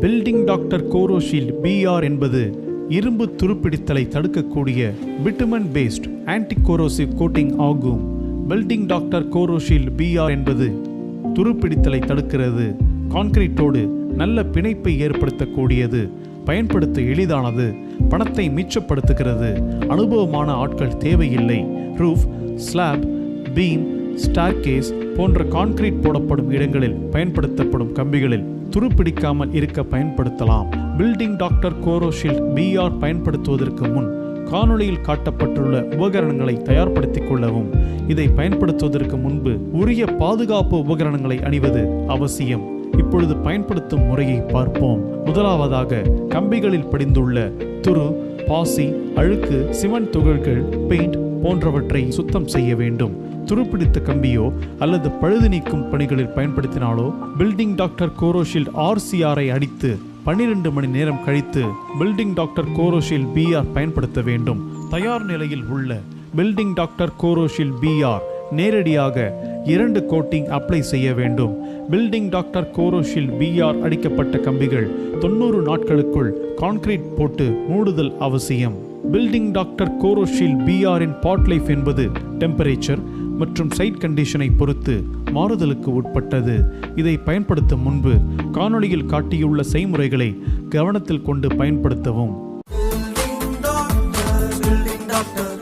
Building doctor Coroshield PR என்பது இரும்பு துருப்பிடித்தலை தடுக்கக்கூடிய பிட்டுமன் பேஸ்ட் ஆன்டிகோரோசிவ் கோட்டிங் ஆகும். பில்டிங் டாக்டர் கோரோஷீல்ட் பிஆர் என்பது துருப்பிடித்தலை தடுக்கிறது. கான்கிரீட்டோடு நல்ல பிணைப்பை ஏற்படுத்தக்கூடியது. பயன்படுத்த எளிதானது. பணத்தை மிச்சப்படுத்துகிறது. அனுபவமான ஆட்கள் தேவையில்லை. ரூஃப் ஸ்லாப் பீம் ஸ்டார்கேஸ் போன்ற கான்கிரீட் போடப்படும் இடங்களில் பயன்படுத்தப்படும் கம்பிகளில் துருப்பிடிக்காமல் இருக்க பயன்படுத்தலாம். பில்டிங் டாக்டர் கோரோஷீல்ட் பிஆர் பயன்படுத்துவதற்கு முன் காணொளியில் காட்டப்பட்டுள்ள உபகரணங்களை தயார்படுத்திக் கொள்ளவும். இதை பயன்படுத்துவதற்கு முன்பு உரிய பாதுகாப்பு உபகரணங்களை அணிவது அவசியம். இப்பொழுது பயன்படுத்தும் முறையை பார்ப்போம். முதலாவதாக கம்பிகளில் படிந்துள்ள துரு பாசி அழுக்கு சிமெண்ட் துகள்கள் பெயிண்ட் போன்றவற்றை சுத்தம் செய்ய வேண்டும். துருப்பிடித்த கம்பியோ அல்லது பழுது நீக்கும் பணிகளில் பயன்படுத்தினாலோ பில்டிங் டாக்டர் கோரோஷீல்ட் ஆர்சிஆரை அடித்து பன்னிரண்டு மணி நேரம் கழித்து பில்டிங் டாக்டர் கோரோஷீல்ட் பிஆர் பயன்படுத்த வேண்டும். தயார் நிலையில் உள்ள பில்டிங் டாக்டர் கோரோஷில் பிஆர் நேரடியாக இரண்டு கோட்டிங் அப்ளை செய்ய வேண்டும். பில்டிங் டாக்டர் கோரோஷில் பிஆர் அடிக்கப்பட்ட கம்பிகள் தொண்ணூறு நாட்களுக்குள் கான்கிரீட் போட்டு மூடுதல் அவசியம். பில்டிங் டாக்டர் கோரோஷீல் பிஆரின் பாட் லைஃப் என்பது டெம்பரேச்சர் மற்றும் சைட் கண்டிஷனை பொறுத்து மாறுதலுக்கு உட்பட்டது. இதை பயன்படுத்தும் முன்பு காணொளியில் காட்டியுள்ள செய்முறைகளை கவனத்தில் கொண்டு பயன்படுத்தவும். டாக்டர்